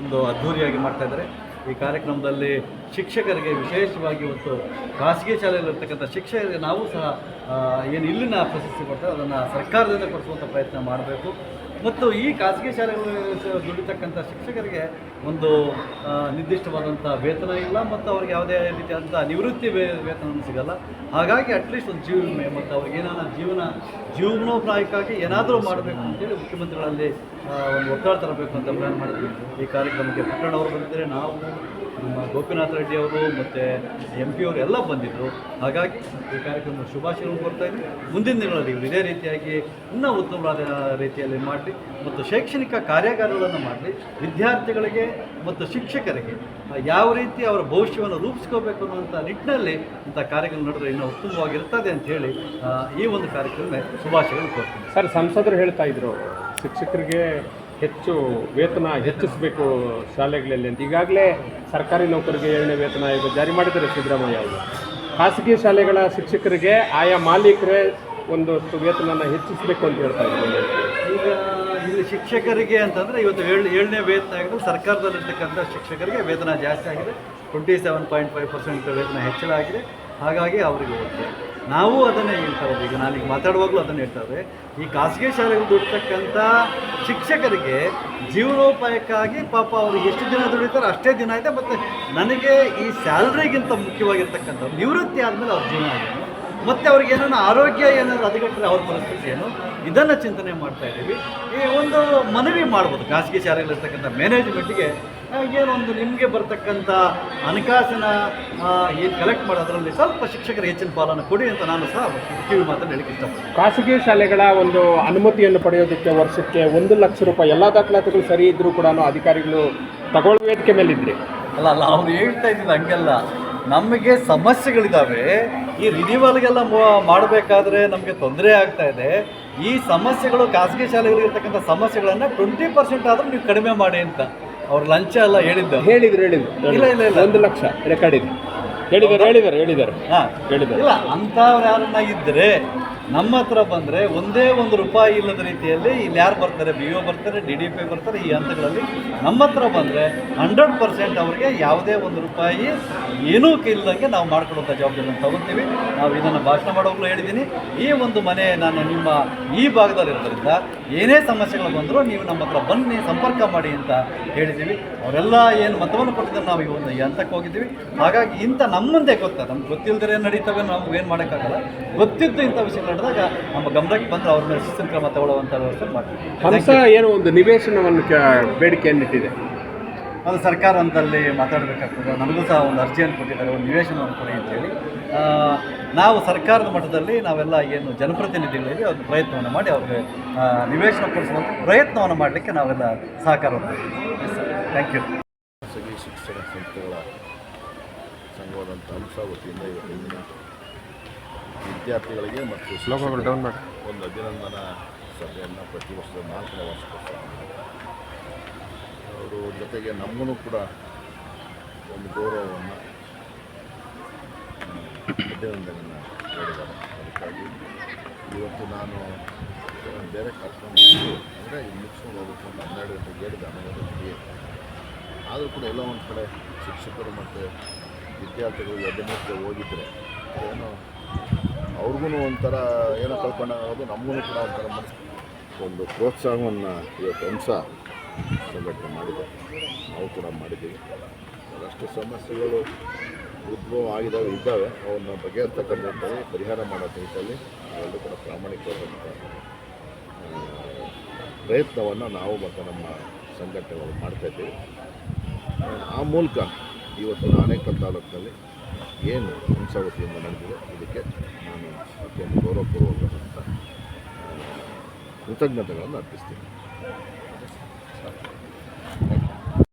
ಒಂದು ಅದ್ಧೂರಿಯಾಗಿ ಮಾಡ್ತಾ ಇದ್ದಾರೆ. ಈ ಕಾರ್ಯಕ್ರಮದಲ್ಲಿ ಶಿಕ್ಷಕರಿಗೆ ವಿಶೇಷವಾಗಿ ಇವತ್ತು ಖಾಸಗಿ ಶಾಲೆಯಲ್ಲಿರ್ತಕ್ಕಂಥ ಶಿಕ್ಷಕರಿಗೆ ನಾವು ಸಹ ಏನು ಇಲ್ಲಿನ ಪ್ರಶಸ್ತಿ ಕೊಡ್ತಾರೆ ಅದನ್ನು ಸರ್ಕಾರದಿಂದ ಕೊಡಿಸುವಂಥ ಪ್ರಯತ್ನ ಮಾಡಬೇಕು. ಮತ್ತು ಈ ಖಾಸಗಿ ಶಾಲೆಗಳಲ್ಲಿ ದುಡಿತಕ್ಕಂಥ ಶಿಕ್ಷಕರಿಗೆ ಒಂದು ನಿರ್ದಿಷ್ಟವಾದಂಥ ವೇತನ ಇಲ್ಲ ಮತ್ತು ಅವ್ರಿಗೆ ಯಾವುದೇ ರೀತಿಯಾದಂಥ ನಿವೃತ್ತಿ ವೇತನ ಸಿಗಲ್ಲ. ಹಾಗಾಗಿ ಅಟ್ಲೀಸ್ಟ್ ಒಂದು ಜೀವ ವಿಮೆ ಮತ್ತು ಅವ್ರಿಗೆ ಏನಾರ ಜೀವನ, ಜೀವನೋಪಾಯಕ್ಕಾಗಿ ಏನಾದರೂ ಮಾಡಬೇಕು ಅಂತೇಳಿ ಮುಖ್ಯಮಂತ್ರಿಗಳಲ್ಲಿ ಒಂದು ಒತ್ತಡ ತರಬೇಕು ಅಂತ ಪ್ಲ್ಯಾನ್ ಮಾಡಿದ್ವಿ. ಈ ಕಾರ್ಯಕ್ರಮಕ್ಕೆ ಪುಟ್ಟಣ್ಣವರು ಬಂದಿದ್ದರೆ ನಾವು, ನಮ್ಮ ಗೋಪಿನಾಥ್ ರೆಡ್ಡಿ ಅವರು ಮತ್ತು ಎಂ ಪಿ ಅವರು ಎಲ್ಲ ಬಂದಿದ್ದರು ಹಾಗಾಗಿ ಈ ಕಾರ್ಯಕ್ರಮ ಶುಭಾಶಯವನ್ನು ಕೊಡ್ತಾ ಇದ್ವಿ ಮುಂದಿನ ದಿನಗಳಲ್ಲಿ ಇದೇ ರೀತಿಯಾಗಿ ಇನ್ನೂ ಉತ್ತಮವಾದ ರೀತಿಯಲ್ಲಿ ಮಾಡಲಿ ಮತ್ತು ಶೈಕ್ಷಣಿಕ ಕಾರ್ಯಾಗಾರಗಳನ್ನು ಮಾಡಲಿ ವಿದ್ಯಾರ್ಥಿಗಳಿಗೆ ಮತ್ತು ಶಿಕ್ಷಕರಿಗೆ ಯಾವ ರೀತಿ ಅವರ ಭವಿಷ್ಯವನ್ನು ರೂಪಿಸ್ಕೋಬೇಕು ಅನ್ನುವಂಥ ನಿಟ್ಟಿನಲ್ಲಿ ಇಂಥ ಕಾರ್ಯಕ್ರಮ ನಡೆದ್ರೆ ಇನ್ನೂ ಉತ್ತಮವಾಗಿರ್ತದೆ ಅಂತ ಹೇಳಿ ಈ ಒಂದು ಕಾರ್ಯಕ್ರಮಕ್ಕೆ ಶುಭಾಶಯಗಳು ಕೊಡ್ತೀನಿ ಸರ್ ಸಂಸದರು ಹೇಳ್ತಾ ಇದ್ರು ಶಿಕ್ಷಕರಿಗೆ ಹೆಚ್ಚು ವೇತನ ಹೆಚ್ಚಿಸಬೇಕು ಶಾಲೆಗಳಲ್ಲಿ ಅಂತ. ಈಗಾಗಲೇ ಸರ್ಕಾರಿ ನೌಕರಿಗೆ ಏಳನೇ ವೇತನ ಆಯೋಗ ಜಾರಿ ಮಾಡಿದ್ದಾರೆ ಸಿದ್ದರಾಮಯ್ಯ ಅವರು. ಖಾಸಗಿ ಶಾಲೆಗಳ ಶಿಕ್ಷಕರಿಗೆ ಆಯಾ ಮಾಲೀಕರೇ ಒಂದಷ್ಟು ವೇತನನ ಹೆಚ್ಚಿಸಬೇಕು ಅಂತ ಹೇಳ್ತಾ ಇದ್ದಾರೆ ಈಗ ಇಲ್ಲಿ ಶಿಕ್ಷಕರಿಗೆ ಅಂತಂದರೆ ಇವತ್ತು ಏಳು ಏಳನೇ ವೇತನ ಆಗಿದೆ ಸರ್ಕಾರದಲ್ಲಿರ್ತಕ್ಕಂಥ ಶಿಕ್ಷಕರಿಗೆ ವೇತನ ಜಾಸ್ತಿ ಆಗಿದೆ. Twenty seven point five percent ವೇತನ ಹೆಚ್ಚಳ ಆಗಿದೆ. ಹಾಗಾಗಿ ಅವರಿಗೆ ಹೋಗುತ್ತೆ ನಾವು ಅದನ್ನೇ ಹೇಳ್ತಾ ಇರೋದು. ಈಗ ನಾನೀಗ ಮಾತಾಡುವಾಗಲೂ ಅದನ್ನು ಹೇಳ್ತಾ ಇದ್ದೆ ಈ ಖಾಸಗಿ ಶಾಲೆಗಳು ದುಡ್ತಕ್ಕಂಥ ಶಿಕ್ಷಕರಿಗೆ ಜೀವನೋಪಾಯಕ್ಕಾಗಿ ಪಾಪ ಅವ್ರಿಗೆ ಎಷ್ಟು ದಿನ ದುಡಿತಾರೆ ಅಷ್ಟೇ ದಿನ ಇದೆ. ಮತ್ತು ನನಗೆ ಈ ಸ್ಯಾಲ್ರಿಗಿಂತ ಮುಖ್ಯವಾಗಿರ್ತಕ್ಕಂಥ ನಿವೃತ್ತಿ ಆದಮೇಲೆ ಅವ್ರ ಜೀವನ ಆಗಿದೆ. ಮತ್ತು ಅವ್ರಿಗೆ ಏನೋ ಆರೋಗ್ಯ ಏನಾದ್ರು ಹದಗೆಟ್ಟರೆ ಅವ್ರ ಪರಿಸ್ಥಿತಿ ಏನು ಇದನ್ನು ಚಿಂತನೆ ಮಾಡ್ತಾ ಇದ್ದೀವಿ. ಈ ಒಂದು ಮನವಿ ಮಾಡ್ಬೋದು ಖಾಸಗಿ ಶಾಲೆಗಳಿರ್ತಕ್ಕಂಥ ಮ್ಯಾನೇಜ್ಮೆಂಟ್ಗೆ ಏನೊಂದು ನಿಮಗೆ ಬರ್ತಕ್ಕಂಥ ಹಣಕಾಸಿನ ಏನು ಕಲೆಕ್ಟ್ ಮಾಡೋದ್ರಲ್ಲಿ ಸ್ವಲ್ಪ ಶಿಕ್ಷಕರ ಹೆಚ್ಚಿನ ಪಾಲನ್ನು ಕೊಡಿ ಅಂತ ನಾನು ಸಹ ಕಿವಿ ಮಾತನ್ನು ಹೇಳಿಕ್ಕೆ ಇಷ್ಟಪಡ್ತೀನಿ. ಖಾಸಗಿ ಶಾಲೆಗಳ ಒಂದು ಅನುಮತಿಯನ್ನು ಪಡೆಯೋದಕ್ಕೆ ವರ್ಷಕ್ಕೆ ಒಂದು ಲಕ್ಷ ರೂಪಾಯಿ ಎಲ್ಲ ದಾಖಲಾತಿಗಳು ಸರಿ ಇದ್ದರೂ ಕೂಡ ಅಧಿಕಾರಿಗಳು ತಗೊಳ್ಳೋ ವೇದಿಕೆ ಮೇಲಿದ್ರಿ. ಅಲ್ಲ ಅಲ್ಲ ಅವ್ರು ಹೇಳ್ತಾ ಇದ್ದಿಲ್ಲ ಹಂಗೆಲ್ಲ. ನಮಗೆ ಸಮಸ್ಯೆಗಳಿದ್ದಾವೆ ಈ ರಿನಿವಲ್ಗೆಲ್ಲ ಮಾಡಬೇಕಾದ್ರೆ ನಮಗೆ ತೊಂದರೆ ಆಗ್ತಾ ಇದೆ. ಈ ಸಮಸ್ಯೆಗಳು ಖಾಸಗಿ ಶಾಲೆಗಳಿರ್ತಕ್ಕಂಥ ಸಮಸ್ಯೆಗಳನ್ನು ಟ್ವೆಂಟಿ ಪರ್ಸೆಂಟ್ ಆದರೂ ನೀವು ಕಡಿಮೆ ಮಾಡಿ ಅಂತ ಅವ್ರು ಲಂಚ ಎಲ್ಲ ಹೇಳಿದ್ದು. ಹೇಳಿದ್ರು ಹೇಳಿದ್ರು. ಇಲ್ಲ, ಇಲ್ಲ, ಇಲ್ಲ. ಒಂದು ಲಕ್ಷ ರೆಕಾರ್ಡ್ ಇದೆ. ಹೇಳಿದ್ದಾರೆ ಹೇಳಿದ್ದಾರೆ ಹೇಳಿದ್ದಾರೆ. ಹಾಂ. ಹೇಳಿದ್ದಾರೆ. ಇಲ್ಲ ಅಂಥವ್ರು ಯಾರನ್ನ ಇದ್ದರೆ ನಮ್ಮ ಹತ್ರ ಬಂದರೆ ಒಂದೇ ಒಂದು ರೂಪಾಯಿ ಇಲ್ಲದ ರೀತಿಯಲ್ಲಿ ಇಲ್ಲಿ ಯಾರು ಬರ್ತಾರೆ? ಬಿ ಒ ಬರ್ತಾರೆ ಡಿ ಡಿ ಪಿ ಬರ್ತಾರೆ, ಈ ಹಂತಗಳಲ್ಲಿ ನಮ್ಮ ಹತ್ರ ಬಂದರೆ ಹಂಡ್ರೆಡ್ ಪರ್ಸೆಂಟ್ ಅವರಿಗೆ ಯಾವುದೇ ಒಂದು ರೂಪಾಯಿ ಏನೂ ಇಲ್ಲದಂಗೆ ನಾವು ಮಾಡ್ಕೊಡುವಂಥ ಜವಾಬ್ದಾರಿಯನ್ನು ತಗೋತೀವಿ ನಾವು ಇದನ್ನು ಭಾಷಣ ಮಾಡೋಕ್ಕೂ ಹೇಳಿದ್ದೀನಿ ಈ ಒಂದು ಮನೆ ನಾನು ನಿಮ್ಮ ಈ ಭಾಗದಲ್ಲಿರೋದ್ರಿಂದ ಏನೇ ಸಮಸ್ಯೆಗಳು ಬಂದರೂ ನೀವು ನಮ್ಮ ಹತ್ರ ಬನ್ನಿ, ಸಂಪರ್ಕ ಮಾಡಿ ಅಂತ ಹೇಳಿದ್ದೀವಿ ಅವರೆಲ್ಲ ಏನು ಮತವನ್ನು ಕೊಟ್ಟಿದ್ದಾರೆ, ನಾವು ಈ ಒಂದು ಹಂತಕ್ಕೆ ಹೋಗಿದ್ದೀವಿ. ಹಾಗಾಗಿ ಇಂಥ ನಮ್ಮ ಮುಂದೆ ಗೊತ್ತ? ನಮ್ಗೆ ಗೊತ್ತಿಲ್ಲದೇ ನಡೀತವೆ, ನಾವು ಏನು ಮಾಡೋಕ್ಕಾಗಲ್ಲ. ಗೊತ್ತಿದ್ದು ಇಂಥ ವಿಷಯ ನಡೆದಾಗ ನಮ್ಮ ಗಮನಕ್ಕೆ ಬಂದ್ರೆ ಅವ್ರ ಮೇಲೆ ಶಿಸ್ತಿನ ಕ್ರಮ ತಗೊಳ್ಳುವಂಥ ವ್ಯವಸ್ಥೆ ಮಾಡ್ತೀವಿ. ಹಂಸ ಏನೋ ಒಂದು ನಿವೇಶನವನ್ನು ಕ- ಬೇಡಿಕೆಯನ್ನಿಟ್ಟಿದೆ ಅದು ಸರ್ಕಾರ ಅಂತಲ್ಲಿ ಮಾತಾಡಬೇಕಾಗ್ತದೆ. ನಮಗೂ ಸಹ ಒಂದು ಅರ್ಜಿಯನ್ನು ಕೊಟ್ಟಿದ್ದಾರೆ ಒಂದು ನಿವೇಶನವನ್ನು ಕೊಡಿ ಅಂತೇಳಿ ಆ, ನಾವು ಸರ್ಕಾರದ ಮಟ್ಟದಲ್ಲಿ ನಾವೆಲ್ಲ ಏನು ಜನಪ್ರತಿನಿಧಿಗಳಿವೆ ಒಂದು ಪ್ರಯತ್ನವನ್ನು ಮಾಡಿ ಅವ್ರಿಗೆ ಆ, ನಿವೇಶನ ಕೊಡಿಸುವಂಥ ಪ್ರಯತ್ನವನ್ನು ಮಾಡಲಿಕ್ಕೆ ನಾವೆಲ್ಲ ಸಹಕಾರ ಥ್ಯಾಂಕ್ ಯು ಖಾಸಗಿ ಶಿಕ್ಷಣ ಸಂಸ್ಥೆಗಳ ಸಂಘವಾದಂಥ ಅಂಶ ವತಿಯಿಂದ ವಿದ್ಯಾರ್ಥಿಗಳಿಗೆ ಮತ್ತು ಡೌನ್ ಮಾಡಿ. ಒಂದು ಅಭಿನಂದನ ಸಭೆಯನ್ನು ಪ್ರತಿ ವರ್ಷದ ನಾಲ್ಕನೇ ವರ್ಷಕ್ಕೋಸ್ಕರ ಅವರು ಜೊತೆಗೆ ನಮಗೂ ಕೂಡ ಒಂದು ಗೌರವವನ್ನು ಅಭಿನಂದನೆಯನ್ನು ಹೇಳಿದ್ದಾರೆ ಅದಕ್ಕಾಗಿ ಇವತ್ತು ನಾನು ಬೇರೆ ಕರ್ಕೊಂಡು ಅಂದರೆ ಈ ಮುಗಿಸ್ಕೊಂಡು ಹೋಗಬೇಕು ಅಂತ ಹನ್ನೆರಡು ಗಂಟೆಗೆ ಹೇಳಿದೆ ಹನ್ನೆರಡು ಗಂಟೆಗೆ. ಆದರೂ ಕೂಡ ಎಲ್ಲ ಒಂದು ಕಡೆ ಶಿಕ್ಷಕರು ಮತ್ತು ವಿದ್ಯಾರ್ಥಿಗಳು ಎದ್ದೆನಿಂದ ಹೋಗಿದ್ದರೆ ಏನೋ ಅವ್ರಿಗೂ ಒಂಥರ ಏನೋ ಕಳ್ಕೊಂಡಾಗೋದು ನಮಗೂ ಕೂಡ ಒಂಥರ ಒಂದು ಪ್ರೋತ್ಸಾಹವನ್ನು ಇವತ್ತು ಅಂಶ ಸಂಘಟನೆ ಮಾಡಿದೆ. ನಾವು ಕೂಡ ಮಾಡಿದ್ದೀವಿ. ಅದಷ್ಟು ಸಮಸ್ಯೆಗಳು ಉದ್ಭವ ಆಗಿದ್ದಾವೆ ಇದ್ದಾವೆ. ಅವನ್ನ ಬಗೆಹರ್ತಕ್ಕಂಥದ್ದಲ್ಲಿ ಪರಿಹಾರ ಮಾಡೋ ನಿಟ್ಟಿನಲ್ಲಿ ನಾವೆಲ್ಲರೂ ಕೂಡ ಪ್ರಾಮಾಣಿಕವಾದಂಥ ಪ್ರಯತ್ನವನ್ನು ನಾವು ಮತ್ತು ನಮ್ಮ ಸಂಘಟನೆಗಳು ಮಾಡ್ತಾಯಿದ್ದೀವಿ ಆ ಮೂಲಕ ಇವತ್ತು ಆನೇಕಲ್ ತಾಲೂಕಿನಲ್ಲಿ ಏನು ಹಿಂಸಾವತಿಯಿಂದ ನಡೆದಿದೆ ಇದಕ್ಕೆ ನಾನು ಅತ್ಯಂತ ಗೌರವಪೂರ್ವಕವಾದಂಥ ಕೃತಜ್ಞತೆಗಳನ್ನು ಅರ್ಪಿಸ್ತೀನಿ.